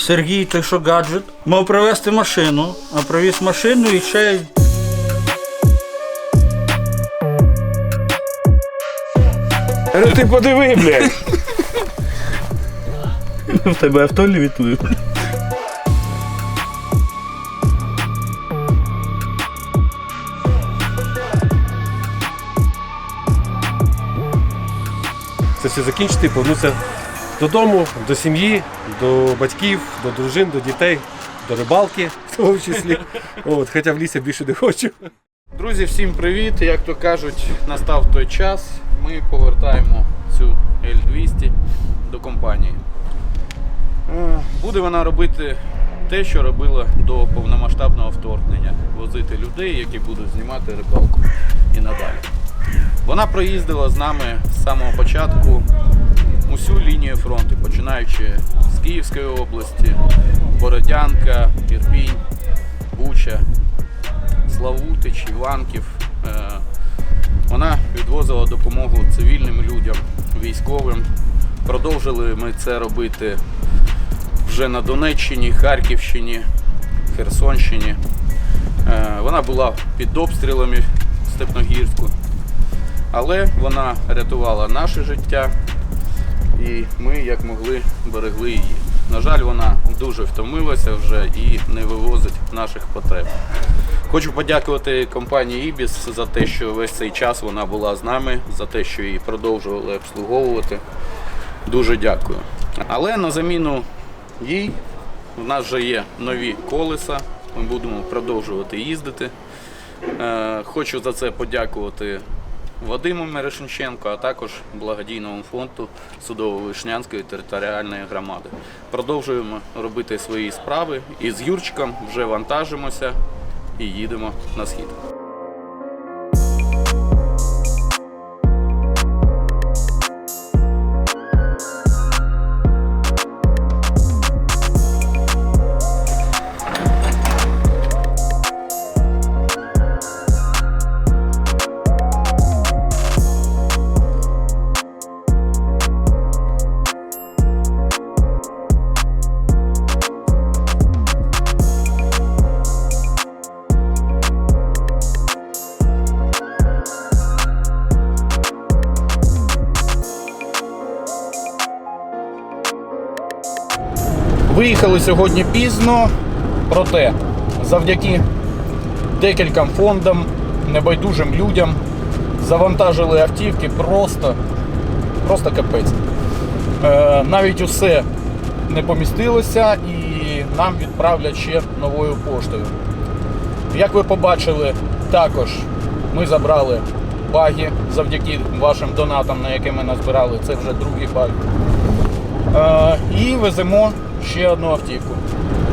Сергій, ти що гаджет, мав привезти машину, а привіз машину і ще й Ну ти подиви, блядь. в тебе авто лівітує. Це все закінчити і повернутися додому, до сім'ї, до батьків, до дружин, до дітей, до рибалки, в тому числі. От, хоча в лісі більше не хочу. Друзі, всім привіт! Як то кажуть, настав той час. Ми повертаємо цю L200 до компанії. Е, Буде вона робити те, що робила до повномасштабного вторгнення. Возити людей, які будуть знімати рибалку і надалі. Вона проїздила з нами з самого початку усю лінію фронту, починаючи з Київської області, Бородянка, Ірпінь, Буча, Славутич, Іванків. Е, Вона відвозила допомогу цивільним людям, військовим. Продовжили ми це робити вже на Донеччині, Харківщині, Херсонщині. Е, Вона була під обстрілами в Степногірську, але вона рятувала наше життя і ми як могли берегли її. На жаль, вона дуже втомилася вже і не вивозить наших потреб. Хочу подякувати компанії Ibis за те, що весь цей час вона була з нами, за те, що її продовжували обслуговувати. Дуже дякую. Але на заміну їй в нас вже є нові колеса. Ми будемо продовжувати їздити. Е, Хочу за це подякувати Вадиму Мерешенченко, а також благодійному фонду Судово-Вишнянської територіальної громади. Продовжуємо робити свої справи і з Юрчиком вже вантажимося і їдемо на схід. Виїхали сьогодні пізно, проте завдяки декільком фондам, небайдужим людям завантажили автівки просто, просто капець. Е, навіть усе не помістилося і нам відправлять ще новою поштою. Як ви побачили, також ми забрали баги завдяки вашим донатам, на які ми назбирали. Це вже другий баг. Е, і веземо ще одну автівку.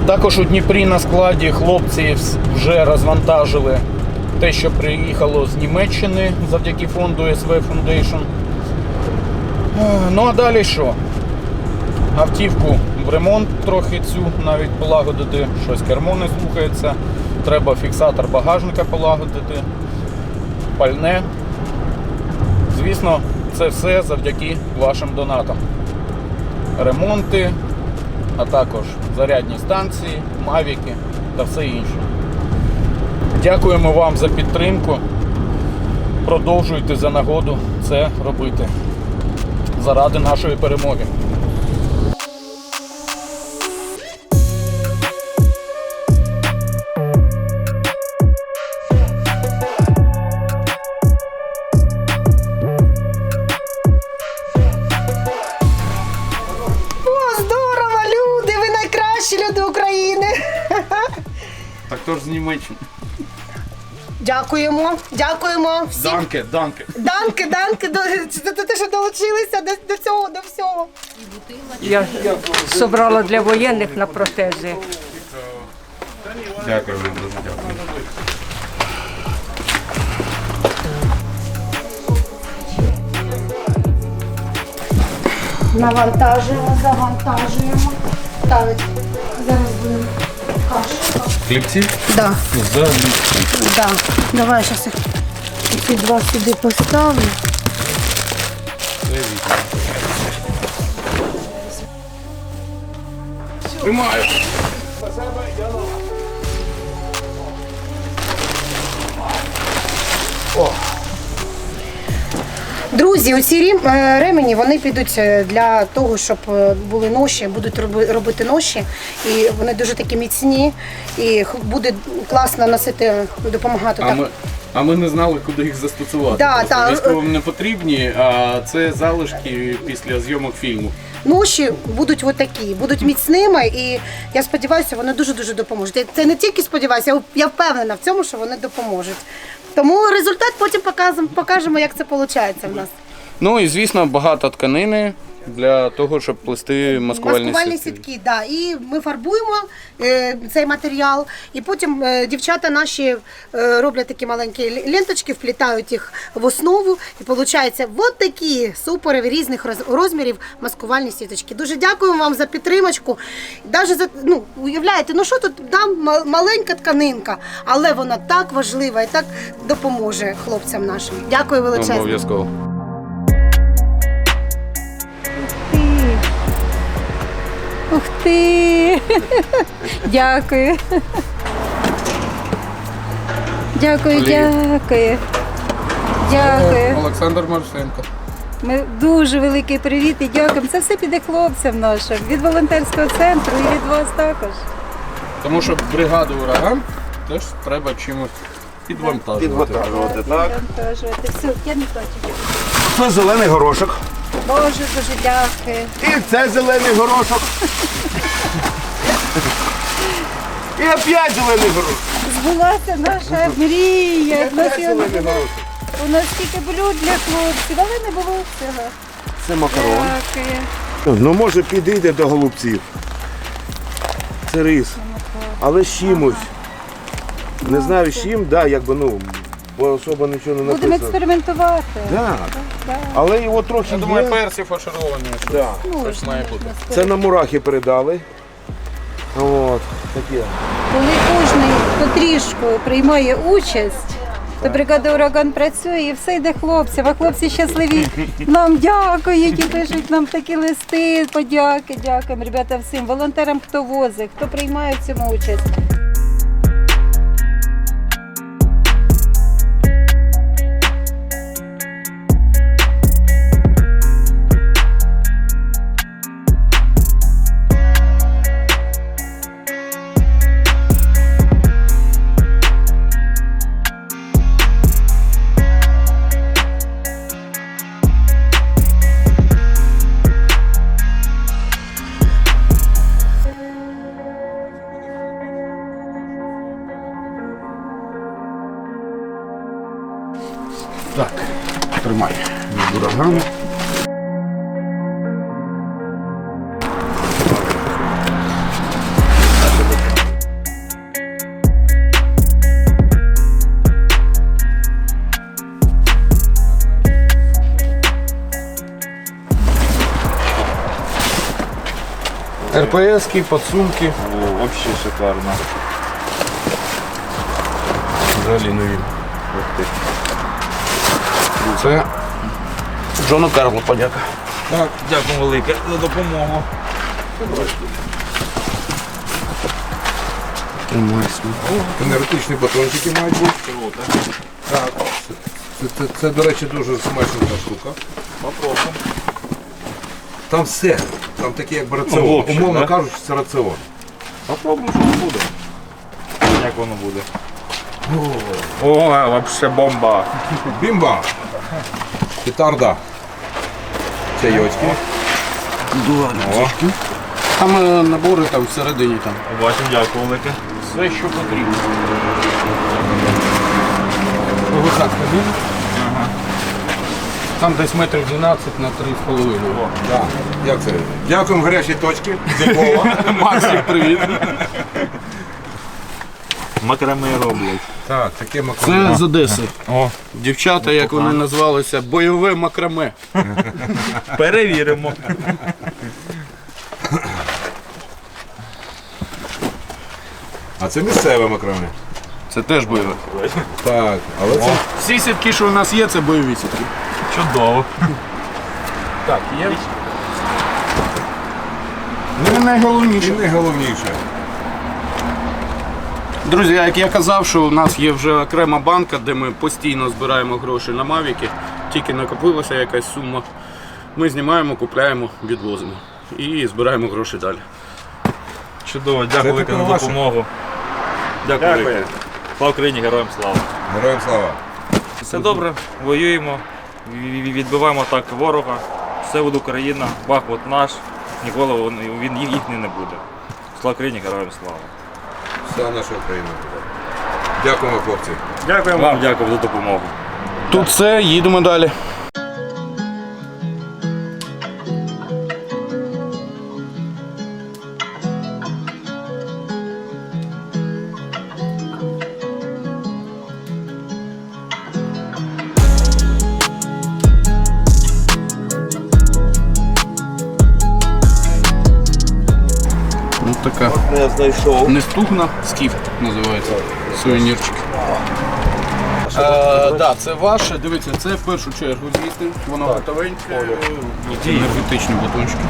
Також у Дніпрі на складі хлопці вже розвантажили те, що приїхало з Німеччини завдяки фонду SV Foundation. Е, Ну а далі що? Автівку в ремонт трохи цю навіть полагодити, щось кермо не слухається. Треба фіксатор багажника полагодити, пальне. Звісно, це все завдяки вашим донатам ремонти, а також зарядні станції, мавіки та все інше. Дякуємо вам за підтримку. Продовжуйте за нагоду це робити заради нашої перемоги. Німеччини. Дякуємо, дякуємо всім. Данке, данке. Данки, данки, до, за те, що долучилися до, до всього, до всього. Я собрала для воєнних на протези. Дякую, дуже дякую. Навантажуємо, завантажуємо. Так, зараз будемо. Хлібці? Да, За да. Давай зараз їх ці два сюди поставлю. Тримаю. Друзі, оці е, ремені вони підуть е, для того, щоб е, були ноші, будуть робити ноші, і вони дуже такі міцні, і буде класно носити, допомагати А так. ми, а ми не знали, куди їх застосувати. Да, Військовим не потрібні, а це залишки після зйомок фільму. Ноші будуть отакі, будуть міцними, і я сподіваюся, вони дуже дуже допоможуть. Це не тільки сподіваюся, я- впевнена в цьому, що вони допоможуть. Тому результат потім покажемо, покажемо як це виходить в нас. Ну і звісно, багато тканини для того, щоб плести маскувальні, Маскувальні сітки. сітки, да. І ми фарбуємо е, цей матеріал, і потім е, дівчата наші е, роблять такі маленькі ленточки, вплітають їх в основу, і виходить от такі суперові різних розмірів маскувальні сіточки. Дуже дякуємо вам за підтримочку. Даже за ну уявляєте, ну що тут да, ма- маленька тканинка, але вона так важлива і так допоможе хлопцям нашим. Дякую величезно. Обов'язково. Ух ти. Дякую. Дякую, Олія. дякую. Дякую. Олександр Маршенко. Ми дуже великий привіт і дякуємо. Це все піде хлопцям нашим від волонтерського центру і від вас також. Тому що бригаду ураган теж треба чимось підвантажувати. Підвантажувати, так. Вантажувати. Все, я не бачу. Це зелений горошок. Боже, дуже дякую. І це зелений горошок. І опять зелений горошок. Збулася наша мрія. У нас, Опять зелений горошок. У нас стільки блюд для хлопців, але не було цього. Це макарон. Дякую. Ну, може, підійде до голубців. Це рис. Але з чимось. Не знаю з чим, да, якби, ну, бо особо нічого не Будемо експериментувати. Так. Да. Але його трохи Я думаю, є. персі фаршировані. Да. Щось має бути. Це на мурахи передали. От, таке. Коли кожен потрішку приймає участь, то бригада ураган працює і все йде хлопцям. А хлопці щасливі нам дякують і пишуть нам такі листи. Подяки, дякуємо, ребята, всім волонтерам, хто возить, хто приймає в цьому участь. Так, тримай. Від урагану. РПС-ки, подсумки. Вообще шикарно. Взагалі нові. Це Джону Карлу подяка. Так, дякую велике за допомогу. Енергетичні батончики мають бути. Так. Це, це, це, до речі, дуже смачна штука. Попробуємо. Там все. Там таке як би Ну, раціон. общем, Умовно да. кажучи, це раціон. Попробуємо, що буде. Як воно буде? О, вообще бомба. Бімба! Петарда. Чайочки. Там е, набори там всередині там. Бачимо, дякую велике. Все, що потрібно. Висадка Там десь метрів 12 на 3,5. Так. Як це? Дякуємо гарячій точці. Дякую. Максик, привіт. Макрами роблять. Так, таке. Це з Одеси. О, Дівчата, як вони назвалися, бойове макраме. перевіримо. А це місцеве макраме. Це теж бойове. Так, але це Всі сітки, що у нас є, це бойові сітки. Чудово. Так, є. Ну, найголовніше. І найголовніше. Друзі, як я казав, що у нас є вже окрема банка, де ми постійно збираємо гроші на Мавіки. Тільки накопилася якась сума. Ми знімаємо, купляємо, відвозимо. І збираємо гроші далі. Чудово, дякую велике за ваше. допомогу. Дякую. велике. Слава Україні, героям слава. Героям слава. Все добре, воюємо, ві- ві- відбиваємо атаки ворога. Все буде Україна, Бахмут наш, ніколи він, він їхній не буде. Слава Україні, героям слава. Вся наша Україна. Дякуємо, хлопці. Дякуємо вам, дякую за допомогу. Тут все, їдемо далі. Така Я знайшов. не стугна, скіф називається. Сувенірчик. Е, да, це ваше. Дивіться, це в першу чергу звідти. Воно готовеньке. Енергетичні батончики.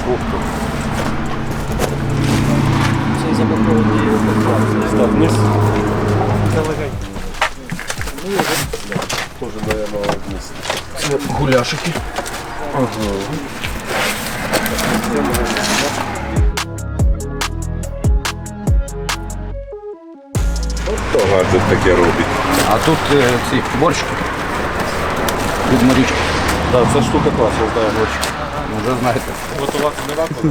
Це гуляшики. Хто гаджет таке робить? А тут е, ці борщики. Від Марічки. Так, це штука класна, я знаю борщик. Вже знаєте. Готувати не варто.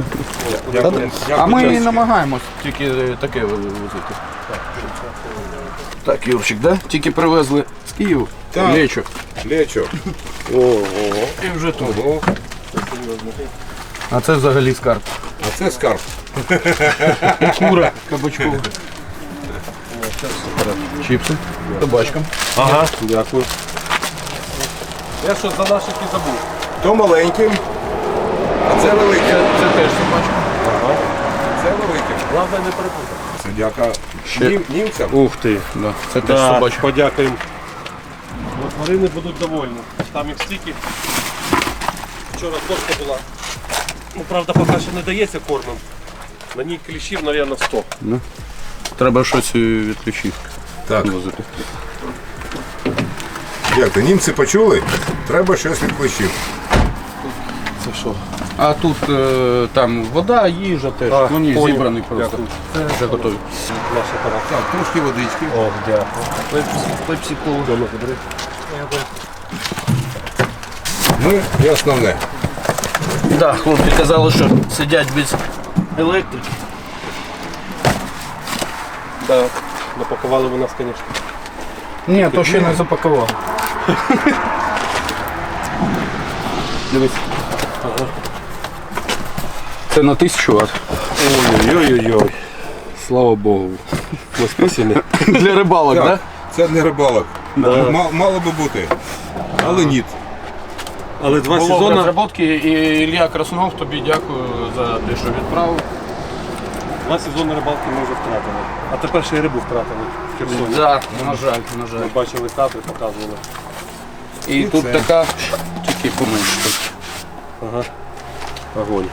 Дякую. А ми і намагаємось тільки е, таке возити. Так, Юрчик, да? Тільки привезли з Києва. Так. Лечо. Лечо. І вже тут. Ого. А це взагалі скарб. А це скарб. Кура кабачкова. Чіпси. Табачком. Ага, дякую. Я що за наших і забув. То маленьким, а це великим. Це теж собачка. Це великим. Головне не перепутати. Це дяка Ще. нім, німцям. Ух ти. Да, це теж Да, собачка. подякуємо. От тварини будуть довольні. Там їх стільки. Вчора кошка була. Ну, правда, поки що не дається кормом. На ній кліщів, мабуть, 100. Треба щось е, від ключів Так, то німці почули? Треба щось від клещів. Це що? А тут е, там вода, їжа теж. А, Вони понял. зібрані просто. Це вже готові. Наша. Так, трошки водички. О, дякую. Пепсі-колу. Ну і основне. Да, хлопці казали, що сидять без електрики. Так. Напакували ви нас, звісно. Ні, то ще не запакував. Дивись. Це на тисячу ватт. Ой-ой-ой. Слава Богу. Ми спасені. Для рибалок, так? Так, це для рибалок. Ма- Мало би бути. Але ні. Але два Було сезони. розробки і Ілля Краснов, тобі дякую за те, що відправив. Два сезони рибалки ми вже втратили. А тепер ще й рибу втратили в Херсоні. Да, на жаль, на жаль. Ми бачили кадри, показували. І тут це. така, тільки поменше. Ага. Огонь.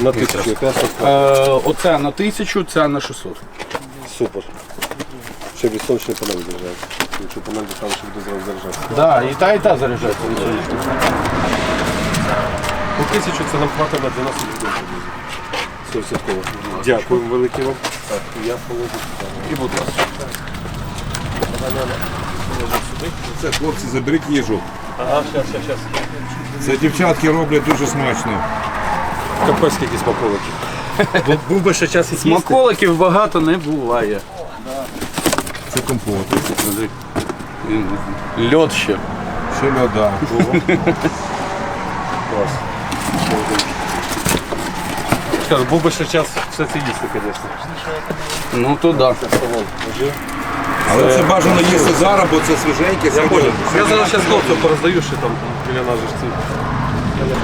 На тисячу якраз Е, оця на тисячу, ця на 600. супер. Ще від сонячної панелі заряджається. Якщо панель там ще буде зразу заряджатися. Да, і та, і та заряджається. По тисячу це нам хватить на 12 годин приблизно. 100%. Дякую велике вам. Так, я положу сюди. І будь ласка. Це хлопці, заберіть їжу. Ага, щас, щас, щас. Це дівчатки роблять дуже смачно. Капець скільки смаколиків. Був, був би ще час і їсти. Смаколиків багато не буває. Це компот. Льод ще. Ще льода. Кажу, був би ще час все це їсти, звісно. Ну то да. Але це бажано їсти зараз, бо це свіженьке. Я понял. Я зараз ще хлопців пороздаю, що там біля нас же ці.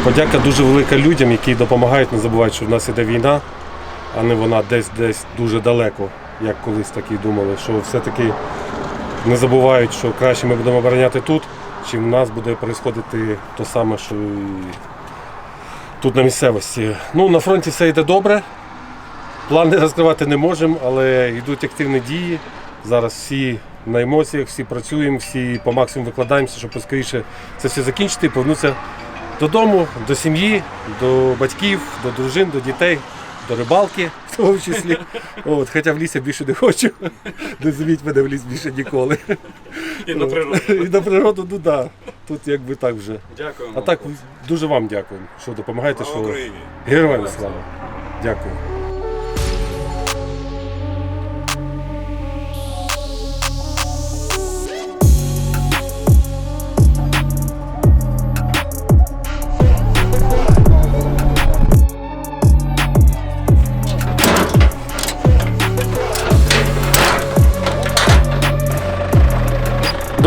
Подяка дуже велика людям, які допомагають, не забувають, що в нас іде війна, а не вона десь десь дуже далеко, як колись так і думали. Що все-таки не забувають, що краще ми будемо обороняти тут, чим в нас буде відбуватися те саме, що і тут на місцевості. Ну, на фронті все йде добре. Плани розкривати не можемо, але йдуть активні дії. Зараз всі на емоціях, всі працюємо, всі по максимуму викладаємося, щоб поскоріше це все закінчити і повернутися додому, до сім'ї, до батьків, до дружин, до дітей, до рибалки, в тому числі. От, хоча в лісі більше не хочу. Не зовіть мене в ліс більше ніколи. І на природу. І на природу, ну так. Да. Тут якби так вже. Дякуємо. А так дуже вам дякую, що допомагаєте, що героям слава. Дякую.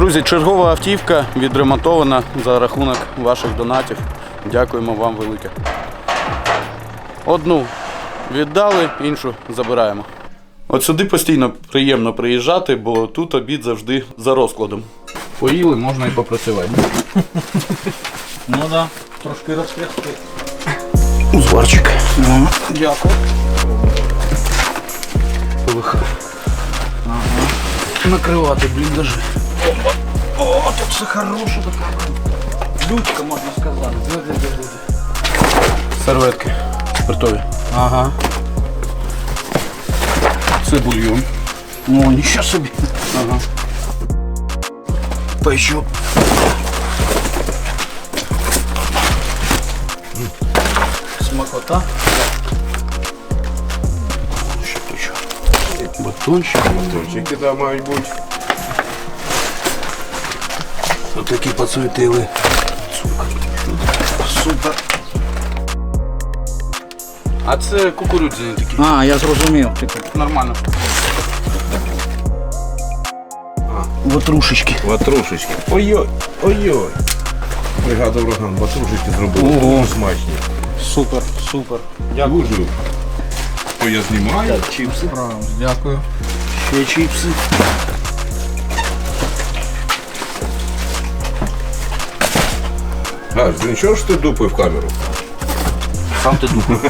Друзі, чергова автівка відремонтована за рахунок ваших донатів. Дякуємо вам велике. Одну віддали, іншу забираємо. От сюди постійно приємно приїжджати, бо тут обід завжди за розкладом. Поїли, можна і попрацювати. Ну да, трошки розтрясти. Узварчик. Дякую. Ага. Накривати бліндажі. Тут все хороше така. Людка, можна сказати. Серветки. Спиртові. Ага. Це бульйон. О, нічого собі. Ага. Печу. Смакота. Що то що? Батончик. Батончики там мають бути. Отакі поцвітили. Супер. А це кукурудзяні такі. А, я зрозумів. Типу, Нормально. ватрушечки. Ватрушечки. Ой-ой, ой-ой. Бригада ураган, ватрушечки зробили. Ого. Смачні. Супер, супер. Дуже. То я знімаю. Чіпси. Правильно, дякую. Ще чіпси. Гаш, ти нічого ж ти дупи в камеру? Сам ти думав.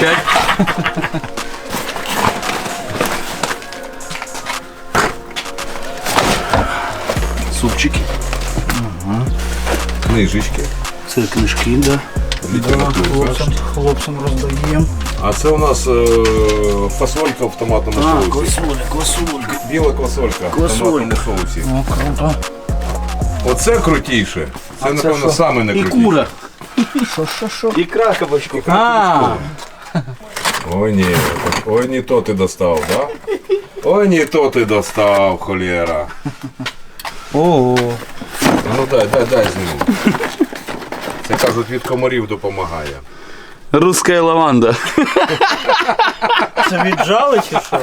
Чай. Супчики. Книжечки. Це книжки, да. Літературка. Хлопцям, хлопцям роздаємо. А це у нас е, фасолька в томатному соусі. квасоля, квасолька. Біла квасолька в Квасолька. томатному соусі. О, круто. Оце крутіше. Це, напевно, саме І найкрутіше. кура. Що, що, що? Ікра кабачку. А, Ой, ні. Ой, не то ти достав, да? Ой, не то ти достав, холєра. о, Ну дай, дай, дай зніму. Це кажуть, від комарів допомагає. Руська лаванда. це віджали чи що?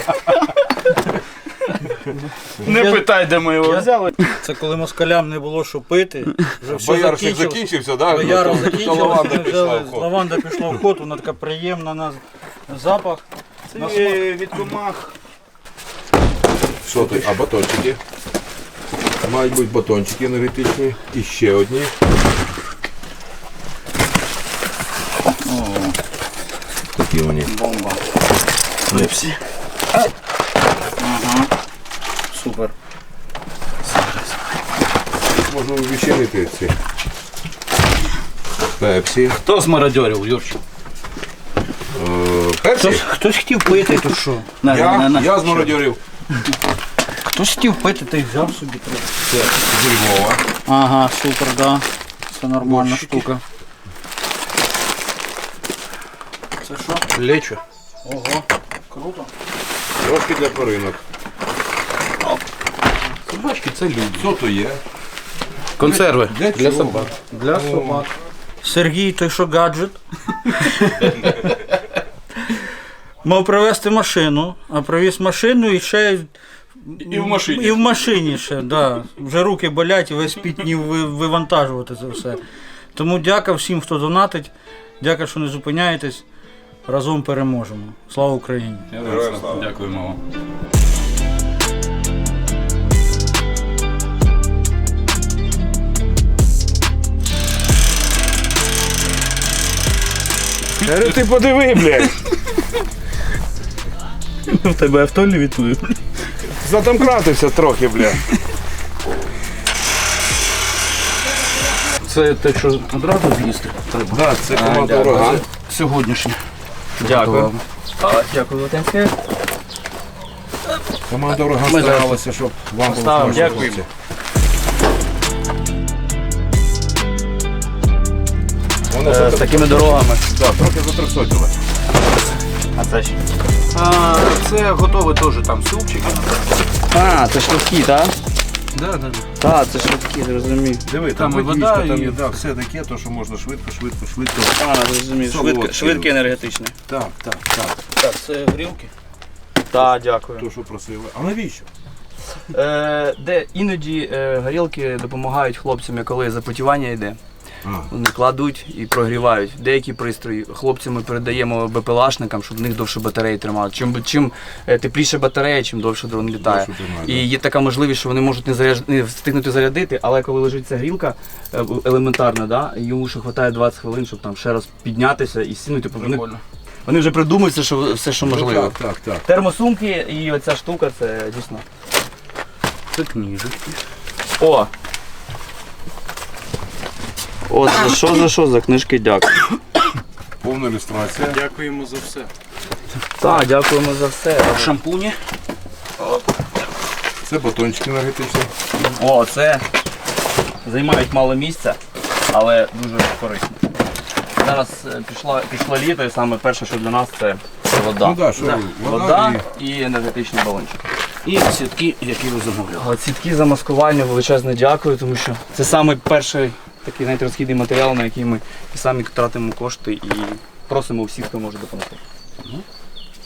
Не питай, де ми його взяли. Це коли москалям не було що пити. Вже все Боярчик закінчилось. закінчився, да? Бояр Ну, то- то закінчилось, лаванда ми пішла взяли, в ход. лаванда пішла в ход, вона така приємна на запах. На смак. від комах. Що ти? А батончики? Мають бути батончики енергетичні. І ще одні. Такі вони. Бомба. Липсі. Ага. Супер. Можна відчинити ці. Пепсі. Хто смародьорив, Юрчик? Е, Пепсі? Хтось, хтось хотів пити, то що? На, Я, на, я змародьорив. Хтось хотів пити, та й взяв собі зі Львова. Ага, супер, да. Це нормальна штука. Це що? Лечо. Ого, круто. Трошки для тваринок. Собачки це люди. Що то є? Консерви. Для Для собак. Для собак. Сергій, той що гаджет. Мав привезти машину, а привіз машину і ще І в машині. І в машині ще, да. Вже руки болять і весь пітнів вивантажувати це все. Тому дяка всім, хто донатить. Дяка, що не зупиняєтесь. Разом переможемо. Слава Україні! Дякуємо вам. Говорю, ти подиви, блядь. В тебе авто лівітує. Затомкратився трохи, блядь. Це те, що одразу з'їсти треба. Да, це команда ураган. Сьогоднішнє. Дякую. Дякую, Латинське. Команда ураган старалася, щоб вам було Ставимо, смачно, дякуємо. хлопці. З такими дорогами. да, трохи затрясотіло. А це що? А, це готовий теж там супчик. А, це швидкі, так? Да, да, да. Так, це швидкі, зрозумів. Диви, Там там, і вода, там і- є, да, все таке, то, що можна швидко, швидко, швидко. А, зрозумів. Солодкий. Швидкий енергетичний. Так, так, так. Так, це грілки. Так, дякую. То, що просили. А навіщо? Е, де іноді е, горілки допомагають хлопцям, коли запотівання йде. Вони кладуть і прогрівають. Деякі пристрої хлопцям ми передаємо БПЛАшникам, щоб в них довше батареї тримали. Чим, чим е, тепліше батарея, чим довше дрон літає. Тримає, І є така можливість, що вони можуть не, заряж... не встигнути зарядити, але коли лежить ця грілка е, елементарна, да, йому ще вистачає 20 хвилин, щоб там ще раз піднятися і сінути. Вони, вони вже придумують все, що, все, що можливо. Так, так, так. Термосумки і оця штука це дійсно. Це книжечки. О! О, за що за що за книжки дякую. Повна ілюстрація. Дякуємо за все. Так, дякуємо за все. Шампуні. Це батончики енергетичні. О, це займають мало місця, але дуже корисно. Зараз е, пішло, пішло літо, і саме перше, що для нас це, вода. Ну да, що Да. вода вода і енергетичний балончик. І сітки, які ви замовляли. От Сітки за маскування величезне дякую, тому що це саме перший такий знаєте, розхідний матеріал, на який ми і самі тратимо кошти і просимо всіх, хто може допомогти.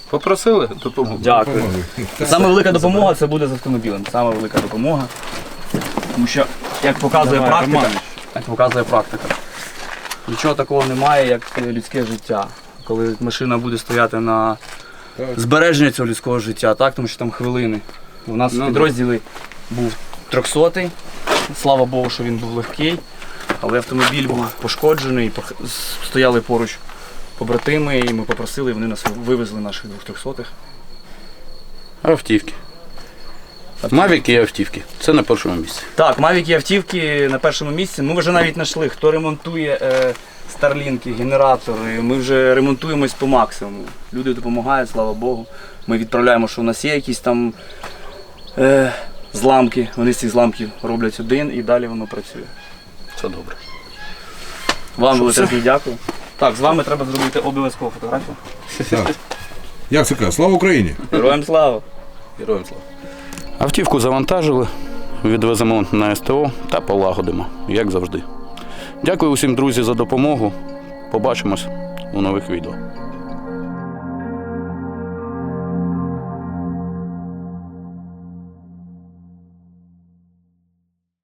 Попросили допомогу. Дякую. Саме велика допомога це буде з автомобілем. Саме велика допомога. Тому що, як показує Давай, практика, Романич. як показує практика, нічого такого немає, як людське життя. Коли машина буде стояти на збереження цього людського життя, так, тому що там хвилини. У нас Ну, в підрозділі був 300-й, слава Богу, що він був легкий, але автомобіль був пошкоджений, стояли поруч побратими, і ми попросили, і вони нас вивезли наших двох трьохсотих. Автівки. Мавіки і автівки. Це на першому місці. Так, Mavic і автівки на першому місці. Ми вже навіть знайшли, хто ремонтує е, старлінки, генератори. Ми вже ремонтуємось по максимуму. Люди допомагають, слава Богу. Ми відправляємо, що у нас є якісь там е, зламки. Вони з цих зламків роблять один і далі воно працює. Це добре. Вам величезне дякую. Так, з вами треба зробити обов'язково фотографію. Так. Як це каже? Слава Україні! Героям слава! Героям слава. Автівку завантажили, відвеземо на СТО та полагодимо, як завжди. Дякую усім, друзі, за допомогу. Побачимось у нових відео.